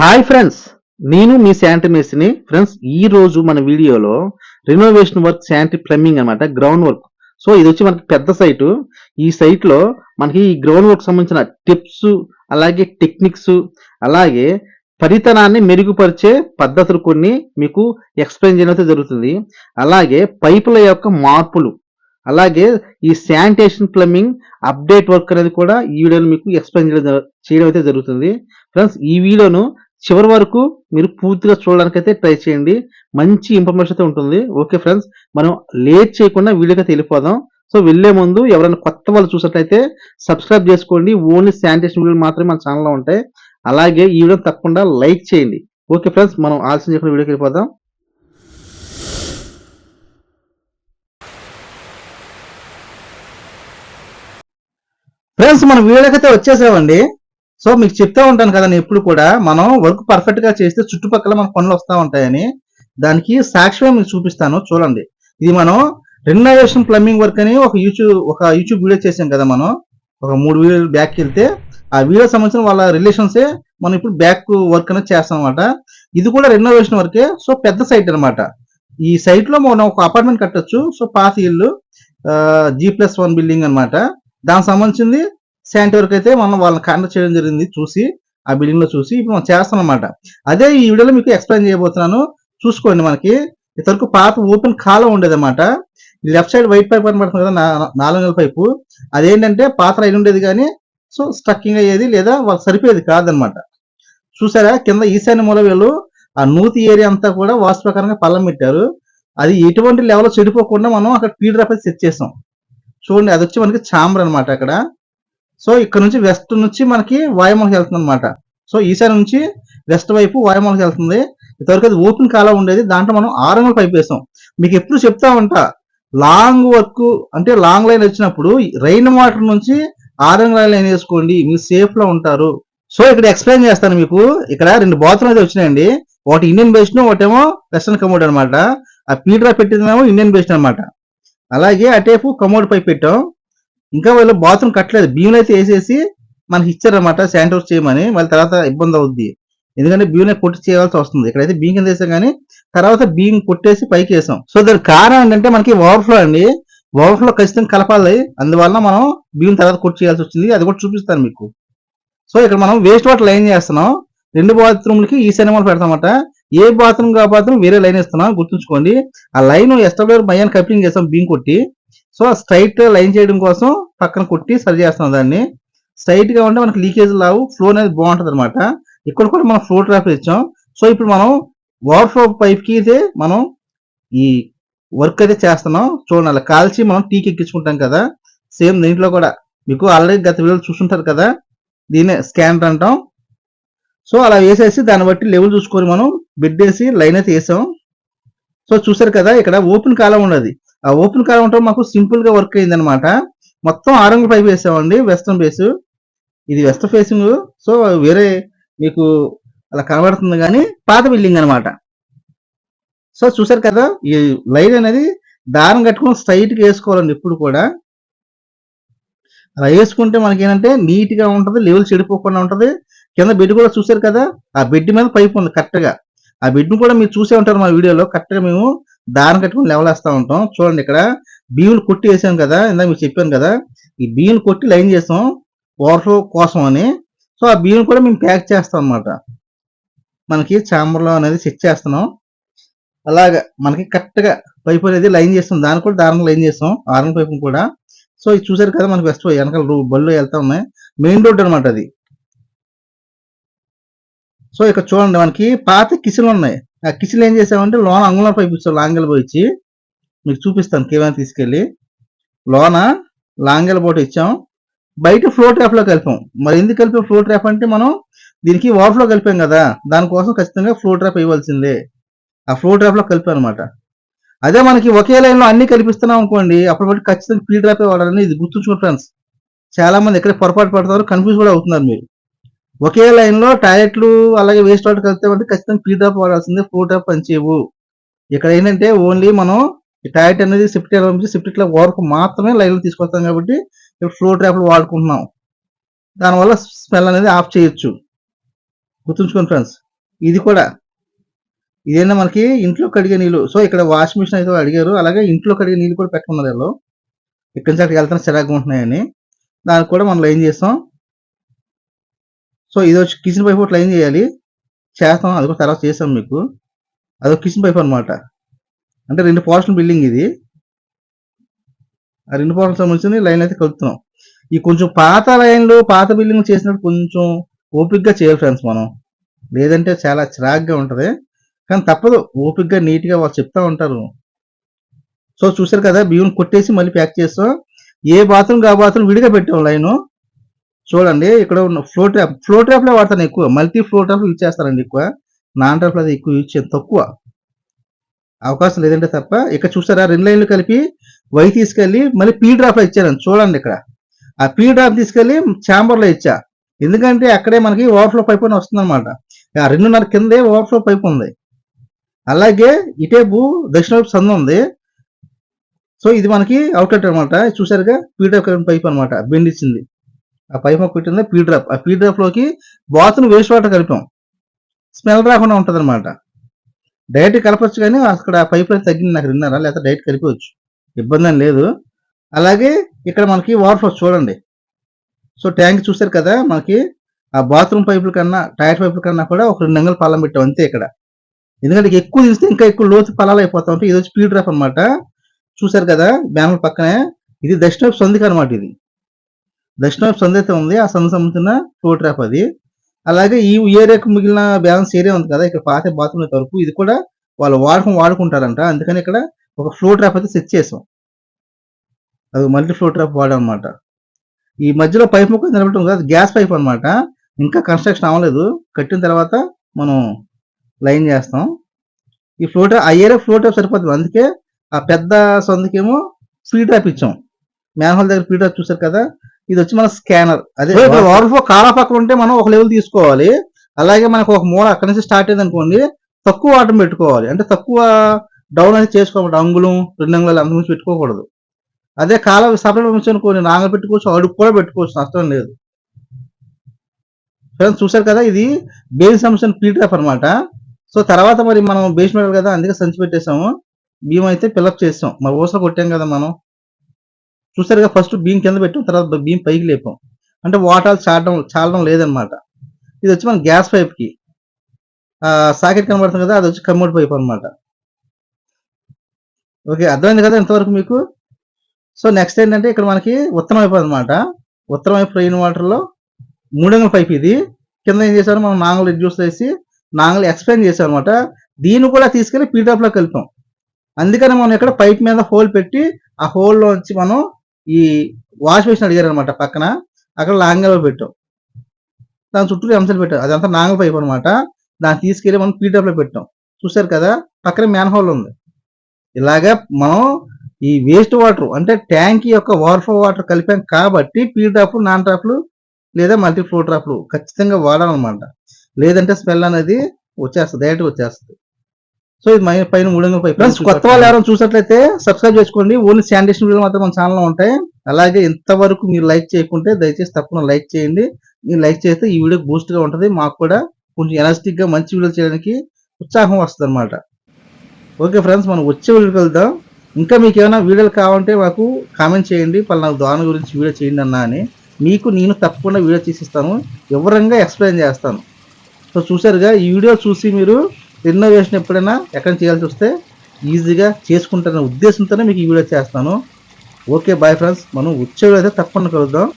Hi friends నేను మీ Santy మేసిని friends ఈ రోజు మన వీడియోలో రినోవేషన్ వర్క్ శాంటీ ప్లంబింగ్ అనమాట గ్రౌండ్ వర్క్ సో ఇది వచ్చి మనకి పెద్ద సైటు ఈ సైట్లో మనకి ఈ గ్రౌండ్ వర్క్ సంబంధించిన టిప్స్ అలాగే టెక్నిక్స్ అలాగే పరితనాన్ని మెరుగుపరిచే పద్ధతులు కొన్ని మీకు ఎక్స్ప్లెయిన్ చేయడం అయితే జరుగుతుంది. అలాగే పైపుల యొక్క మార్పులు అలాగే ఈ శానిటేషన్ ప్లంబింగ్ అప్డేట్ వర్క్ అనేది కూడా ఈ వీడియోను మీకు ఎక్స్ప్లెయిన్ చేయడం చేయడం అయితే జరుగుతుంది. ఫ్రెండ్స్ ఈ వీడియోను చివరి వరకు మీరు పూర్తిగా చూడడానికైతే ట్రై చేయండి. మంచి ఇన్ఫర్మేషన్ అయితే ఉంటుంది. ఓకే ఫ్రెండ్స్ మనం లేట్ చేయకుండా వీడియోకి వెళ్ళిపోదాం. సో వెళ్ళే ముందు ఎవరైనా కొత్త వాళ్ళు చూసినట్లయితే సబ్స్క్రైబ్ చేసుకోండి. ఓన్లీ శానిటేషన్ వీడియోలు మాత్రమే మన ఛానల్లో ఉంటాయి. అలాగే ఈ వీడియో తప్పకుండా లైక్ చేయండి. ఓకే ఫ్రెండ్స్ మనం ఆలస్యం చేయకుండా వీడియోకి వెళ్ళిపోదాం. ఫ్రెండ్స్ మనం వీడియోకైతే వచ్చేసామండి. సో మీకు చెప్తా ఉంటాను కదా నేను ఎప్పుడు కూడా మనం వర్క్ పర్ఫెక్ట్గా చేస్తే చుట్టుపక్కల మన పనులు వస్తూ ఉంటాయని దానికి సాక్ష్యమే మీకు చూపిస్తాను చూడండి. ఇది మనం రెనోవేషన్ ప్లంబింగ్ వర్క్ అని ఒక యూట్యూబ్ ఒక యూట్యూబ్ వీడియో చేసాం కదా మనం. ఒక మూడు వీడియోలు బ్యాక్ వెళ్తే ఆ వీడియో సంబంధించిన వాళ్ళ రిలేషన్సే మనం ఇప్పుడు బ్యాక్ వర్క్ అనేది చేస్తాం అనమాట ఇది కూడా రెనోవేషన్ వర్కే సో పెద్ద సైట్ అన్నమాట. ఈ సైట్లో మనం ఒక అపార్ట్మెంట్ కట్టొచ్చు సో పాత ఇల్లు జీ ప్లస్ వన్ బిల్డింగ్ అన్నమాట. దానికి సంబంధించింది శాంతి వరకు అయితే మనం వాళ్ళని కాంటాక్ట్ చేయడం జరిగింది చూసి ఆ బిల్డింగ్లో చూసి ఇప్పుడు మనం చేస్తాం అనమాట అదే ఈ వీడియోలో మీకు ఎక్స్ప్లెయిన్ చేయబోతున్నాను. చూసుకోండి మనకి. ఇంతవరకు పాత ఓపెన్ కాలం ఉండేదన్నమాట. లెఫ్ట్ సైడ్ వైట్ పైప్ కనబడుతుంది కదా నాలుగు నెలల పైపు అదేంటంటే పాత రైలు ఉండేది కానీ సో స్ట్రక్కింగ్ అయ్యేది లేదా వాళ్ళకి సరిపోయేది కాదనమాట చూసారా? కింద ఈశాన్య మూల వీళ్ళు ఆ నూతి ఏరియా అంతా కూడా వాస్తు ప్రకారంగా పల్లం పెట్టారు. అది ఎటువంటి లెవెల్ చెడిపోకుండా మనం అక్కడ పీడర్ డ్రాప్ సెట్ చేసాం. చూడండి అది వచ్చి మనకి చాంబర్ అన్నమాట అక్కడ. సో ఇక్కడ నుంచి వెస్ట్ నుంచి మనకి వాయుమూలకి వెళ్తుంది అనమాట సో ఈశాన్య నుంచి వెస్ట్ వైపు వాయుమూలకి వెళ్తుంది. ఇంతవరకు అది ఓపెన్ కాలం ఉండేది. దాంట్లో మనం ఆరంగుల పైప్ వేసాం. మీకు ఎప్పుడు చెప్తా ఉంటా లాంగ్ వర్క్ అంటే లాంగ్ లైన్ వచ్చినప్పుడు రైన్ వాటర్ నుంచి ఆరంగ్ లైన్ వేసుకోండి. మీరు సేఫ్లో ఉంటారు. సో ఇక్కడ ఎక్స్ప్లెయిన్ చేస్తాను మీకు. ఇక్కడ రెండు బాత్రూమ్ అయితే వచ్చినాయండి. ఒకటి ఇండియన్ బేస్డ్ ఒకటేమో వెస్టర్న్ కమోడ్ అన్నమాట. ఆ పీడ్రా పెట్టిందేమో ఇండియన్ బేస్డ్ అనమాట అలాగే అటేపు కమోడ్ పైప్ పెట్టాం. ఇంకా వాళ్ళు బాత్రూమ్ కట్టలేదు. బియ్యం అయితే వేసేసి మనకి ఇచ్చారనమాట శానిటైజ్ చేయమని. వాళ్ళ తర్వాత ఇబ్బంది అవుద్ది. ఎందుకంటే బియ్యం కొట్టి చేయాల్సి వస్తుంది. ఇక్కడైతే బియ్యం కింద వేసాం కానీ తర్వాత బియ్యం కొట్టేసి పైకి వేసాం. సో దాని కారణం ఏంటంటే మనకి ఓవర్ఫ్లో అండి. ఓవర్ఫ్లో ఖచ్చితంగా కలపాలి. అందువల్ల మనం బియ్యం తర్వాత కొట్టి చేయాల్సి వచ్చింది. అది కూడా చూపిస్తాను మీకు. సో ఇక్కడ మనం వేస్ట్ వాటర్ లైన్ చేస్తున్నాం. రెండు బాత్రూమ్లకి ఈ సినిమాలు పెడతామట. ఏ బాత్రూమ్ కా బాత్రూమ్ వేరే లైన్ ఇస్తున్నాం గుర్తుంచుకోండి. ఆ లైన్ ఎస్టబ్ల్యూఆర్ మయ్యాన్ని కప్లింగ్ చేస్తాం బియ్యం కొట్టి. సో స్ట్రైట్ లైన్ చేయడం కోసం పక్కన కొట్టి సరి చేస్తున్నాం దాన్ని. స్ట్రైట్గా ఉంటే మనకి లీకేజ్ లావు ఫ్లో అనేది బాగుంటుంది అనమాట ఇక్కడ కూడా మనం ఫ్లో ట్రాప్ ఇచ్చాం. సో ఇప్పుడు మనం ఓవర్ఫ్లో పైప్కి అయితే మనం ఈ వర్క్ అయితే చేస్తున్నాం. చూడండి అలా కాల్చి మనం టీకి ఎక్కించుకుంటాం కదా. సేమ్ దీంట్లో కూడా. మీకు ఆల్రెడీ గత వీడియోలు చూసుంటారు కదా. దీన్నే స్కానర్ అంటాం. సో అలా వేసేసి దాన్ని బట్టి లెవెల్ చూసుకొని మనం బిడ్డేసి వేసి లైన్ అయితే వేసాం. సో చూసారు కదా ఇక్కడ ఓపెన్ కాలం ఉన్నది. ఓపెన్ కాలం ఉండటం మాకు సింపుల్గా వర్క్ అయింది అనమాట మొత్తం ఆరంగు పైపు వేసామండి వెస్ట్రన్ బేస్. ఇది వెస్ట్ ఫేసింగ్ సో వేరే మీకు అలా కనబడుతుంది కానీ పాత బిల్డింగ్ అన్నమాట. సో చూసారు కదా ఈ లైన్ అనేది దారం కట్టుకొని స్ట్రైట్గా వేసుకోవాలండి ఇప్పుడు కూడా. అలా వేసుకుంటే మనకి ఏంటంటే నీట్గా ఉంటుంది లెవెల్ చెడిపోకుండా ఉంటది. కింద బెడ్ కూడా చూసారు కదా ఆ బెడ్ మీద పైప్ ఉంది కరెక్ట్గా ఆ బెడ్ కూడా మీరు చూసే ఉంటారు మా వీడియోలో కరెక్ట్గా మేము దారం కట్టుకుని లెవెల్ వేస్తా ఉంటాం. చూడండి ఇక్కడ బియ్యులు కొట్టి వేసాం కదా ఇందాక మీకు చెప్పాను కదా ఈ బియ్యులు కొట్టి లైన్ చేస్తాం ఓవర్ఫ్లో కోసం అని. సో ఆ బియ్యం కూడా మేము ప్యాక్ చేస్తాం అన్నమాట. మనకి చాంబర్లో అనేది సెట్ చేస్తున్నాం. అలాగా మనకి కరెక్ట్గా అనేది లైన్ చేస్తాం. దాన్ని కూడా దారం లైన్ చేస్తాం ఆరం పైపు కూడా. సో ఇది చూసారు కదా మనకి బెస్ట్ వెనకాల రూ- బళ్ళు వెళ్తా ఉన్నాయి. మెయిన్ రోడ్ అనమాట అది. సో ఇక్కడ చూడండి మనకి పాత కిచెన్లు ఉన్నాయి. కిచెన్ ఏం చేసామంటే లోన అంగుళం పైపు ఇచ్చాం లాంగల్ పోయి మీకు చూపిస్తాను కేవలం తీసుకెళ్ళి. లోన లాంగల్ బోట్ ఇచ్చాం. బయట ఫ్లో ట్రాప్లో కలిపాం. మరి ఎందుకు కలిపాం ఫ్లో ట్రాప్ అంటే మనం దీనికి ఓవర్ఫ్లో కలిపాం కదా. దానికోసం ఖచ్చితంగా ఫ్లో ట్రాప్ ఇవ్వాల్సిందే ఆ ఫ్లో ట్రాప్లో కలిపాం అనమాట అదే మనకి ఒకే లైన్లో అన్ని కల్పిస్తున్నాం అనుకోండి అప్పుడు బట్టి ఖచ్చితంగా ఫీల్ డ్రాప్ వాడాలని ఇది గుర్తుంచుకోండి ఫ్రెండ్స్. చాలా మంది ఎక్కడ పొరపాటు పడతారు కన్ఫ్యూజ్ కూడా అవుతున్నారు మీరు. ఒకే లైన్లో టాయిలెట్లు అలాగే వేస్ట్ వాటర్ కలిపితే అంటే ఖచ్చితంగా ఫీల్ డ్రాప్ వాడాల్సిందే ఫోర్ డ్రాప్ పనిచేయవు ఇక్కడ ఏంటంటే ఓన్లీ మనం ఈ టాయిలెట్ అనేది సిఫ్ట్ నుంచి సిఫ్ట్ ఇట్లా వరకు మాత్రమే లైన్లో తీసుకొస్తాం కాబట్టి ఫ్లో ట్రాప్లు వాడుకుంటున్నాం. దానివల్ల స్మెల్ అనేది ఆఫ్ చేయొచ్చు. గుర్తుంచుకోండి ఫ్రెండ్స్ ఇది కూడా ఇదేనా మనకి ఇంట్లో కడిగే నీళ్ళు. సో ఇక్కడ వాష్ మిషన్ అయితే అడిగారు. అలాగే ఇంట్లో కడిగే నీళ్ళు కూడా పెట్టుకున్నారు వీళ్ళు. ఇక్కడి నుంచి అక్కడికి వెళ్తాను చిరాగ్గా ఉంటున్నాయని. దానికి కూడా మనం లైన్ చేస్తాం. సో ఇది వచ్చి కిచెన్ పైప్ ఒకటి లైన్ చేయాలి. చేస్తాం అది కూడా తర్వాత చేస్తాం మీకు. అదొక కిచెన్ పైప్ అన్నమాట. అంటే రెండు పోర్షన్ బిల్డింగ్ ఇది. ఆ రెండు పోర్షన్ సంబంధించిన లైన్ అయితే కలుపుతున్నాం. ఈ కొంచెం పాత లైన్లు పాత బిల్డింగ్ చేసినప్పుడు కొంచెం ఓపిక్గా చేయాలి ఫ్రెండ్స్ మనం. లేదంటే చాలా చిరాగ్గా ఉంటుంది. కానీ తప్పదు ఓపిక్గా నీట్గా వాళ్ళు చెప్తా ఉంటారు. సో చూసారు కదా బియ్యం కొట్టేసి మళ్ళీ ప్యాక్ చేస్తాం. ఏ బాత్రూమ్ ఆ బాత్రూమ్ విడిగా పెట్టాం లైను. చూడండి ఇక్కడ ఉన్న ఫ్లో ట్రాప్ ఫ్లో ట్రాప్లో వాడతాను ఎక్కువ. మల్టీ ఫ్లో ట్రాప్ యూజ్ చేస్తానండి ఎక్కువ. నాన్ ట్రాప్లో అది ఎక్కువ యూజ్ చేయను తక్కువ. అవకాశం లేదంటే తప్ప ఇక్కడ చూసారా రెండు లైన్లు కలిపి వై తీసుకెళ్ళి మళ్ళీ పీ డ్రాప్లో ఇచ్చాను. చూడండి ఇక్కడ. ఆ పీ డ్రాప్ తీసుకెళ్ళి ఛాంబర్లో ఇచ్చా. ఎందుకంటే అక్కడే మనకి ఓవర్ఫ్లో పైప్ అని వస్తుంది అనమాట ఆ రెండున్నర కిందే ఓవర్ఫ్లో పైప్ ఉంది. అలాగే ఇటేపు దక్షిణ వైపు సందు ఉంది. సో ఇది మనకి అవుట్లెట్ అనమాట చూసారుగా పీ పైప్ అనమాట బెండ్ ఇచ్చింది. ఆ పైప్ ఒక పెట్టింది పీ డ్రాప్. ఆ పీ డ్రాప్లోకి బాత్రూమ్ వేస్ట్ వాటర్ కలిపాం. స్మెల్ రాకుండా ఉంటుంది అనమాట డైరెక్ట్ కలపచ్చు కానీ అక్కడ పైప్ లైన్ తగ్గింది. నాకు విన్నారా లేకపోతే డైరెక్ట్ కలిపవచ్చు ఇబ్బంది అని లేదు. అలాగే ఇక్కడ మనకి వాటర్ ఫ్లో చూడండి. సో ట్యాంక్ చూసారు కదా మనకి. ఆ బాత్రూమ్ పైపుల కన్నా టైర్ పైపుల కన్నా కూడా ఒక రెండు అంగలు పాలం పెట్టాం అంతే ఇక్కడ. ఎందుకంటే ఎక్కువ తీస్తే ఇంకా ఎక్కువ లోతు పలాలు అయిపోతా ఉంటాయి. ఇది వచ్చి స్పీడ్ డ్రాప్ అనమాట చూసారు కదా బ్యానర్ పక్కనే. ఇది దక్షిణ వైపు అనమాట ఇది. దక్షిణ వైపు అయితే ఉంది. ఆ సందు సంబంధించిన ఫ్లో ట్రాప్ అది. అలాగే ఈ ఏరియాకు మిగిలిన బ్యాలెన్స్ ఏరియా ఉంది కదా. ఇక్కడ పాత బాత్రూమ్ వరకు ఇది కూడా వాళ్ళు వాడకం వాడుకుంటారంట. అందుకని ఇక్కడ ఒక ఫ్లో ట్రాప్ అయితే సెట్ చేసాం. అది మల్టీ ఫ్లో ట్రాప్ వాడనమాట ఈ మధ్యలో పైప్ ముక్క నిలబెట్టడం కాదు గ్యాస్ పైప్ అన్నమాట. ఇంకా కన్స్ట్రక్షన్ అవ్వలేదు. కట్టిన తర్వాత మనం లైన్ చేస్తాం. ఈ ఫ్లో ట్రాప్ ఆ ఏరియా ఫ్లో ట్రాప్ సరిపోతుంది. అందుకే ఆ పెద్ద సొందుకేమో ఫ్రీ ట్రాప్ ఇచ్చాం. మ్యాన్హోల్ దగ్గర ఫ్రీ ట్రాప్ చూసారు కదా. ఇది వచ్చి మన స్కానర్. అదే ఓవర్ ఫ్లో కాలా పక్కన ఉంటే మనం ఒక లెవెల్ తీసుకోవాలి. అలాగే మనకు ఒక మూల అక్కడి నుంచి స్టార్ట్ అయింది అనుకోండి తక్కువ వాటర్ పెట్టుకోవాలి. అంటే తక్కువ డౌన్ అనేది చేసుకోవాలి అంగుళం రెండు అంగుళాలు అంత నుంచి పెట్టుకోకూడదు. అదే కాల సపరేట్ అనుకోని నాగలు పెట్టుకోవచ్చు అడుగు కూడా పెట్టుకోవచ్చు నష్టం లేదు. ఫ్రెండ్స్ చూసారు కదా ఇది? బేస్ అంశం పీటాఫ్ అనమాట సో తర్వాత మరి మనం బేస్ మెటల్ కదా అందుకే సంచి పెట్టేసాము బియ్యం అయితే పిలప్ చేసాం. మరి ఊసలో కొట్టాం కదా మనం. చూసారుగా ఫస్ట్ బీమ్ కింద పెట్టాం తర్వాత బీమ్ పైకి లేపాం. అంటే వాటర్ చాడడం చాలడం లేదనమాట ఇది వచ్చి మన గ్యాస్ పైప్కి సాకెట్ కనబడుతుంది కదా అది వచ్చి కమ్మోడ్ పైప్ అనమాట ఓకే అర్థమైంది కదా ఇంతవరకు మీకు? సో నెక్స్ట్ ఏంటంటే ఇక్కడ మనకి ఉత్తరం వైపు అనమాట ఉత్తరం వైపు రెయిన్ వాటర్లో మూడంగుల పైప్ ఇది. కింద ఏం చేశారు? మనం నాంగులు రిడ్యూస్ చేసి నాంగులు ఎక్స్ప్లెయిన్ చేశాం అనమాట దీన్ని కూడా తీసుకెళ్ళి పీటాప్లో కలిపాం. అందుకని మనం ఇక్కడ పైప్ మీద హోల్ పెట్టి ఆ హోల్ వచ్చి మనం ఈ వాష్ బేసిన్ అడిగారు అనమాట పక్కన. అక్కడ నాంగల్ పెట్టాం. దాని చుట్టూ అంశాలు పెట్టాం అదంతా నాంగల్ పైప్ అనమాట దాన్ని తీసుకెళ్ళి మనం పీటాప్లో పెట్టాం. చూసారు కదా పక్కన మ్యాన్ హోల్ ఉంది. ఇలాగా మనం ఈ వేస్ట్ వాటర్ అంటే ట్యాంక్ యొక్క ఓవర్ఫ్లో వాటర్ కలిపాం కాబట్టి పీ డ్రాప్లు నాన్ డ్రాప్లు లేదా మల్టీ ఫ్లో డ్రాప్లు ఖచ్చితంగా వాడాలన్నమాట. లేదంటే స్మెల్ అనేది వచ్చేస్తుంది డైరెక్ట్ వచ్చేస్తుంది. సో ఇది మై- పైన మూడు పై ఫ్రెండ్స్ కొత్త వాళ్ళు ఎవరైనా చూసినట్లయితే సబ్స్క్రైబ్ చేసుకోండి. ఓన్లీ శానిటేషన్ వీడియో మాత్రం మన ఛానల్లో ఉంటాయి. అలాగే ఇంతవరకు మీరు లైక్ చేయకుంటే దయచేసి తప్పకుండా లైక్ చేయండి. మీరు లైక్ చేస్తే ఈ వీడియో బూస్ట్గా ఉంటుంది. మాకు కూడా కొంచెం ఎనర్జెటిక్గా మంచి వీడియో చేయడానికి ఉత్సాహం వస్తుంది అనమాట ఓకే ఫ్రెండ్స్ మనం వచ్చే వీడియోకి వెళ్దాం. ఇంకా మీకు ఏమైనా వీడియోలు కావాలంటే మాకు కామెంట్ చేయండి. పలానా దాని గురించి వీడియో చేయండి అన్నా అని. మీకు నేను తప్పకుండా వీడియో తీసిస్తాను. వివరంగా ఎక్స్ప్లెయిన్ చేస్తాను. సో చూసారుగా ఈ వీడియో చూసి మీరు ఇన్నోవేషన్ ఎప్పుడైనా ఎక్కడ చేయాల్సి వస్తే ఈజీగా చేసుకుంటున్న ఉద్దేశంతోనే మీకు ఈ వీడియో చేస్తాను. ఓకే బాయ్ ఫ్రెండ్స్ మనం వచ్చే వీడియో అయితే తప్పకుండా కలుద్దాం.